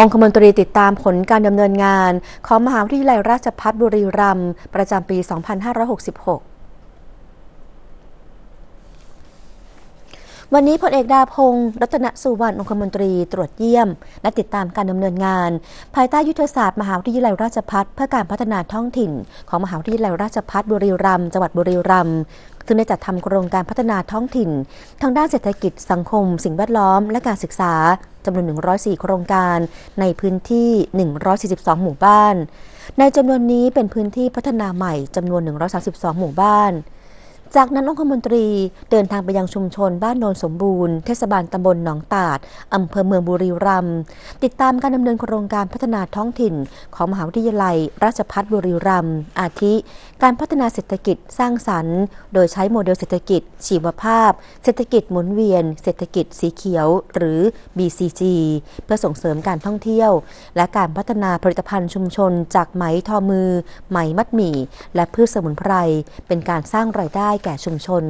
องคมนตรีติดตามผลการดำเนินงาน ของมหาวิทยาลัยราชภัฏบุรีรัมย์ประจำปี 2566วันนี้พลเอกดาพงศ์รัตนสุวรรณองคมนตรีตรวจเยี่ยม และติดตามการดำเนินงาน ภายใต้ยุทธศาสตร์มหาวิทยาลัยราชภัฏเพื่อการพัฒนาท้องถิ่น ของมหาวิทยาลัยราชภัฏบุรีรัมย์จังหวัดบุรีรัมย์ ซึ่งได้จัดทำโครงการพัฒนาท้องถิ่น ทางด้านเศรษฐกิจสังคม สิ่งแวดล้อม และการศึกษาจำนวน 104 โครงการในพื้นที่ 142 หมู่บ้าน ในจำนวนนี้เป็นพื้นที่พัฒนาใหม่จำนวน 132 หมู่บ้าน จากนั้นองคมนตรีเดินทางไปยังชุมชนบ้านโนนสมบูรณ์ เทศบาลตำบลหนองตาดอำเภอเมืองบุรีรัมย์ติดตามการดำเนินโครงการพัฒนาท้องถิ่น ของมหาวิทยาลัย ราชภัฏบุรีรัมย์อาทิ การพัฒนาเศรษฐกิจสร้างสรรค์ โดยใช้โมเดลเศรษฐกิจ ชีวภาพ เศรษฐกิจหมุนเวียน เศรษฐกิจสีเขียว หรือ BCG เพื่อส่งเสริมการท่องเที่ยว และการพัฒนาผลิตภัณฑ์ชุมชน จากไหมทอมือ ไหมมัดหมี่ และพืชสมุนไพรเป็นการสร้างรายได้แก่ชุมชน